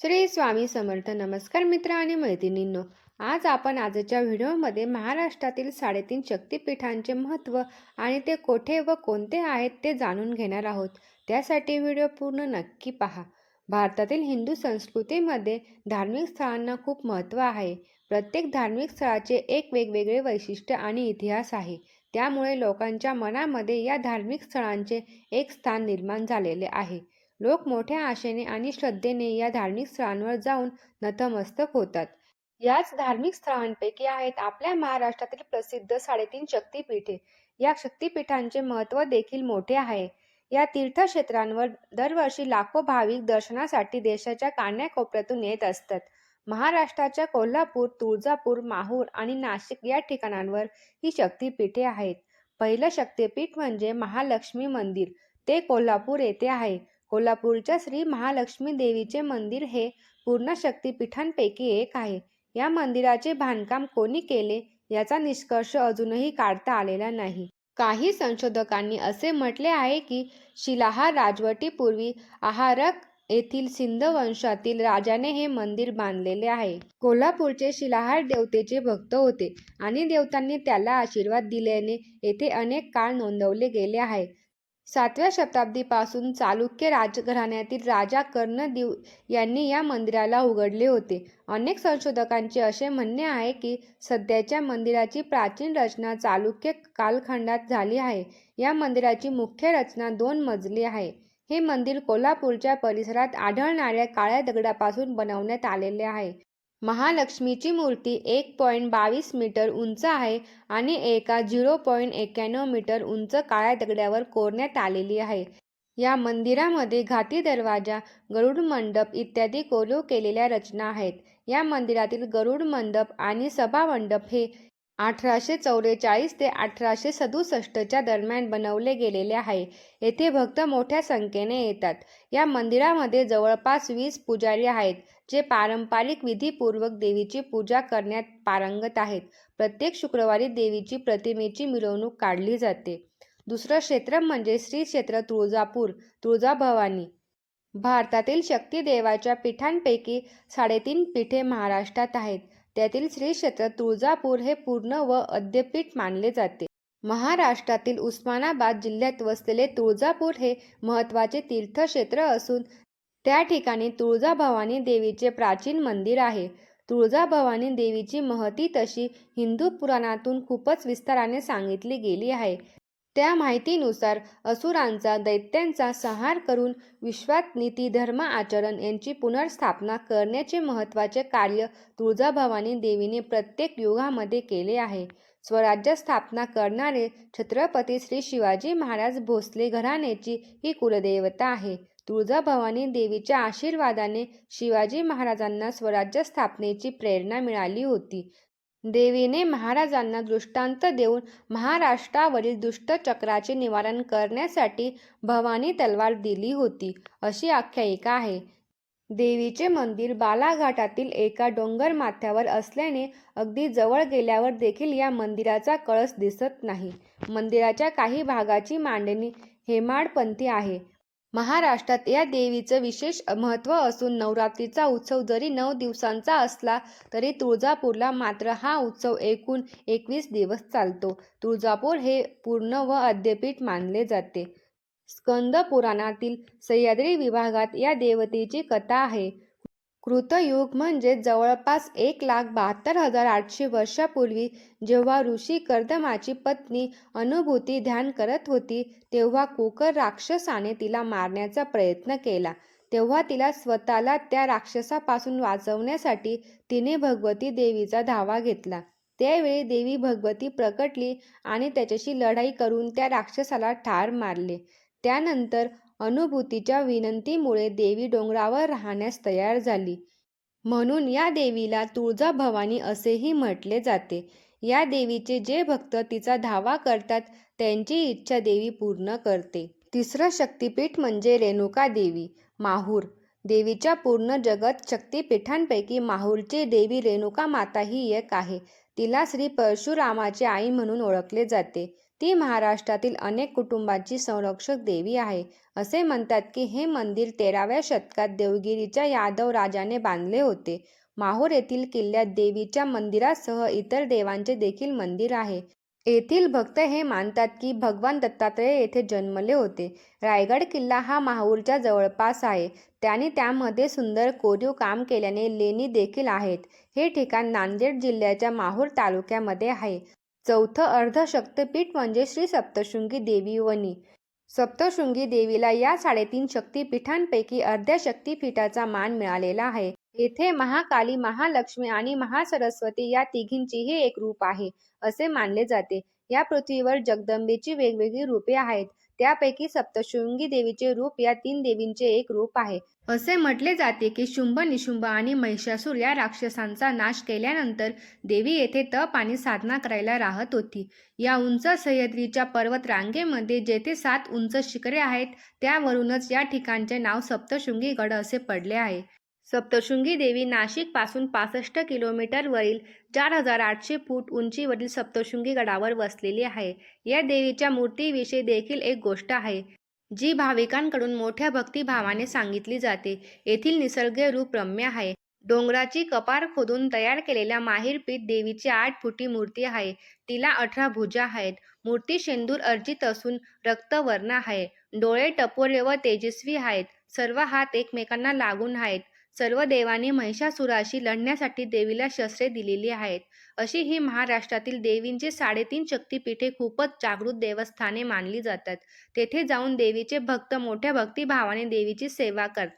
श्री स्वामी समर्थ. नमस्कार मित्र आणि मैत्रिणींनो आज आपण आजच्या व्हिडिओमध्ये महाराष्ट्रातील साडेतीन शक्तिपीठांचे महत्त्व आणि ते कोठे व कोणते आहेत ते जाणून घेणार आहोत. त्यासाठी व्हिडिओ पूर्ण नक्की पहा. भारतातील हिंदू संस्कृतीमध्ये धार्मिक स्थळांना खूप महत्त्व आहे. प्रत्येक धार्मिक स्थळाचे एक वेगवेगळे वैशिष्ट्य आणि इतिहास आहे. त्यामुळे लोकांच्या मनामध्ये या धार्मिक स्थळांचे एक स्थान निर्माण झालेले आहे. लोक मोठ्या आशेने आणि श्रद्धेने या धार्मिक स्थळांवर जाऊन नतमस्तक होतात. याच धार्मिक स्थळांपैकी आहेत आपल्या महाराष्ट्रातील प्रसिद्ध साडेतीन शक्तिपीठे. या शक्तिपीठांचे महत्त्व देखील मोठे आहे. या तीर्थक्षेत्रांवर दरवर्षी लाखो भाविक दर्शनासाठी देशाच्या कान्याकोपऱ्यातून येत असतात. महाराष्ट्राच्या कोल्हापूर तुळजापूर माहूर आणि नाशिक या ठिकाणांवर ही शक्तिपीठे आहेत. पहिलं शक्तिपीठ म्हणजे महालक्ष्मी मंदिर. ते कोल्हापूर येथे आहे. कोल्हापूरच्या श्री महालक्ष्मी देवीचे मंदिर हे पूर्ण शक्तिपीठांपैकी एक आहे. या मंदिराचे बांधकाम कोणी केले याचा निष्कर्ष अजूनही काढता आलेला नाही. काही संशोधकांनी असे म्हटले आहे की शिलाहार राजवटीपूर्वी आहारक येथील सिंध वंशातील राजाने हे मंदिर बांधलेले आहे. कोल्हापूरचे शिलाहार देवतेचे भक्त होते आणि देवतांनी त्याला आशीर्वाद दिल्याने येथे अनेक काळ नोंदवले गेले आहे. सातव्या शताब्दीपासून चालुक्य राजघराण्यातील राजा कर्णदेव यांनी या मंदिराला उघडले होते. अनेक संशोधकांचे असे म्हणणे आहे की सध्याच्या मंदिराची प्राचीन रचना चालुक्य कालखंडात झाली आहे. या मंदिराची मुख्य रचना दोन मजली आहे. हे मंदिर कोल्हापूरच्या परिसरात आढळणाऱ्या काळ्या दगडापासून बनवण्यात आलेले आहे. महालक्ष्मीची मूर्ती एक पॉईंट बावीस मीटर उंच आहे आणि एका झिरो पॉईंट एक्क्याण्णव मीटर उंच काळ्या दगड्यावर कोरण्यात आलेली आहे. या मंदिरामध्ये घाटी दरवाजा गरुड मंडप इत्यादी कोरीव केलेल्या रचना आहेत. या मंदिरातील गरुड मंडप आणि सभा मंडप हे अठराशे चौवेचाळीस ते अठराशे सदुसष्टच्या दरम्यान बनवले गेलेले आहे. येथे भक्त मोठ्या संख्येने येतात. या मंदिरामध्ये जवळपास वीस पुजारी आहेत जे पारंपरिक विधीपूर्वक देवीची पूजा करण्यात पारंगत आहेत. प्रत्येक शुक्रवारी देवीची प्रतिमेची मिरवणूक काढली जाते. दुसरं क्षेत्र म्हणजे श्री क्षेत्र तुळजापूर तुळजाभवानी. भारतातील शक्तिदेवाच्या पीठांपैकी साडेतीन पीठे महाराष्ट्रात आहेत. त्यातील श्री क्षेत्र तुळजापूर हे पूर्ण व अद्यपीठ मानले जाते. महाराष्ट्रातील उस्मानाबाद जिल्ह्यात वसलेले तुळजापूर हे महत्त्वाचे तीर्थक्षेत्र असून त्या ठिकाणी तुळजाभवानी देवीचे प्राचीन मंदिर आहे. तुळजाभवानी देवीची महती तशी हिंदू पुराणातून खूपच विस्ताराने सांगितली गेली आहे. त्या माहितीनुसार असुरांचा दैत्यांचा संहार करून विश्वात नीती धर्म आचरण यांची पुनर्स्थापना करण्याचे महत्त्वाचे कार्य तुळजाभवानी देवीने प्रत्येक युगामध्ये केले आहे. स्वराज्य स्थापना करणारे छत्रपती श्री शिवाजी महाराज भोसले घराण्याची ही कुलदेवता आहे. तुळजाभवानी देवीच्या आशीर्वादाने शिवाजी महाराजांना स्वराज्य स्थापनेची प्रेरणा मिळाली होती. देवीने महाराजांना दृष्टांत देऊन महाराष्ट्रावरील दुष्टचक्राचे निवारण करण्यासाठी भवानी तलवार दिली होती. अशी आख्यायिका आहे. देवीचे मंदिर बालाघाटातील एका डोंगर माथ्यावर असल्याने अगदी जवळ गेल्यावर देखील या मंदिराचा कळस दिसत नाही. मंदिराच्या काही भागाची मांडणी हेमाडपंथी आहे. महाराष्ट्रात या देवीचं विशेष महत्त्व असून नवरात्रीचा उत्सव जरी नऊ दिवसांचा असला तरी तुळजापूरला मात्र हा उत्सव एकूण एकवीस दिवस चालतो. तुळजापूर हे पूर्ण व अद्यपीठ मानले जाते. स्कंद पुराणातील सह्याद्री विभागात या देवतेची कथा आहे. कृतयुग म्हणजे जवळपास एक लाख बहात्तर हजार आठशे वर्षापूर्वी जेव्हा ऋषी कर्दमाची पत्नी अनुभूती ध्यान करत होती तेव्हा कुकर राक्षसाने तिला मारण्याचा प्रयत्न केला. तेव्हा तिला स्वतःला त्या राक्षसापासून वाचवण्यासाठी तिने भगवती देवीचा धावा घेतला. त्यावेळी देवी भगवती प्रकटली आणि त्याच्याशी लढाई करून त्या राक्षसाला ठार मारले. त्यानंतर अनुभूतीच्या विनंतीमुळे देवी डोंगरावर राहण्यास तयार झाली. म्हणून या देवीला तुळजा भवानी असेही म्हटले जाते. या देवीचे जे भक्त तिचा धावा करतात त्यांची इच्छा देवी पूर्ण करते. तिसरं शक्तिपीठ म्हणजे रेणुका देवी माहूर. देवीच्या पूर्ण जगत शक्तीपीठांपैकी माहूरची देवी रेणुका माता ही एक आहे. तिला श्री परशुरामाची आई म्हणून ओळखले जाते. ती महाराष्ट्रातील अनेक कुटुंबांची संरक्षक देवी आहे. असे म्हणतात की हे मंदिर तेराव्या शतकात देवगिरीच्या यादव राजाने बांधले होते. माहूर येथील किल्ल्यात देवीच्या मंदिरासह इतर देवांचे देखील मंदिर आहे. येथील भक्त हे मानतात की भगवान दत्तात्रय येथे जन्मले होते. रायगड किल्ला हा माहूरच्या जवळपास आहे. त्यांनी त्यामध्ये सुंदर कोरीव काम केल्याने लेणी देखील आहेत. हे ठिकाण नांदेड जिल्ह्याच्या माहूर तालुक्यामध्ये आहे. चौथं अर्धशक्तपीठ म्हणजे श्री सप्तशृंगी देवी वनी. सप्तशृंगी देवीला या साडेतीन शक्तीपीठांपैकी अर्ध्या शक्तिपीठाचा मान मिळालेला आहे. येथे महाकाली, महालक्ष्मी आणि महासरस्वती या तिघींचेही एक रूप आहे, असे मानले जाते. या पृथ्वीवर जगदंबेची वेगवेगळी रूपे आहेत. त्यापैकी सप्तशृंगी देवीचे रूप या तीन देवींचे एक रूप आहे. असे म्हटले जाते की शुंभ, निशुंभ आणि महिषासूर या राक्षसांचा नाश केल्यानंतर देवी येथे तप आणि साधना करायला राहत होती. या उंच सह्याद्रीच्या पर्वतरांगेमध्ये जेथे सात उंच शिखरे आहेत, त्यावरूनच या ठिकाणचे नाव सप्तशृंगी गड असे पडले आहे. सप्तशृंगी देवी नाशिकपासून पासष्ट किलोमीटरवरील चार हजार आठशे फूट उंचीवरील सप्तशृंगी गडावर वसलेली आहे. या देवीच्या मूर्तीविषयी देखील एक गोष्ट आहे, जी भाविकांकडून मोठ्या भक्तिभावाने सांगितली जाते. येथील निसर्गरूप रम्य आहे. डोंगराची कपार खोदून तयार केलेल्या माहीरपीठ देवीची आठ फुटी मूर्ती आहे. तिला अठरा भुजा आहेत. मूर्ती शेंदूर अर्जित असून रक्तवर्ण आहे. डोळे टपोरे व तेजस्वी आहेत. सर्व हात एकमेकांना लागून आहेत. सर्व देवाने महिषासुराशी लढण्यासाठी देवीला शस्त्रे दिलेली आहेत. अशी ही महाराष्ट्रातील देवींची साडेतीन शक्तिपीठे खूपच जागृत देवस्थाने मानली जातात. तेथे जाऊन देवीचे भक्त मोठ्या भक्तिभावाने देवीची सेवा करतात.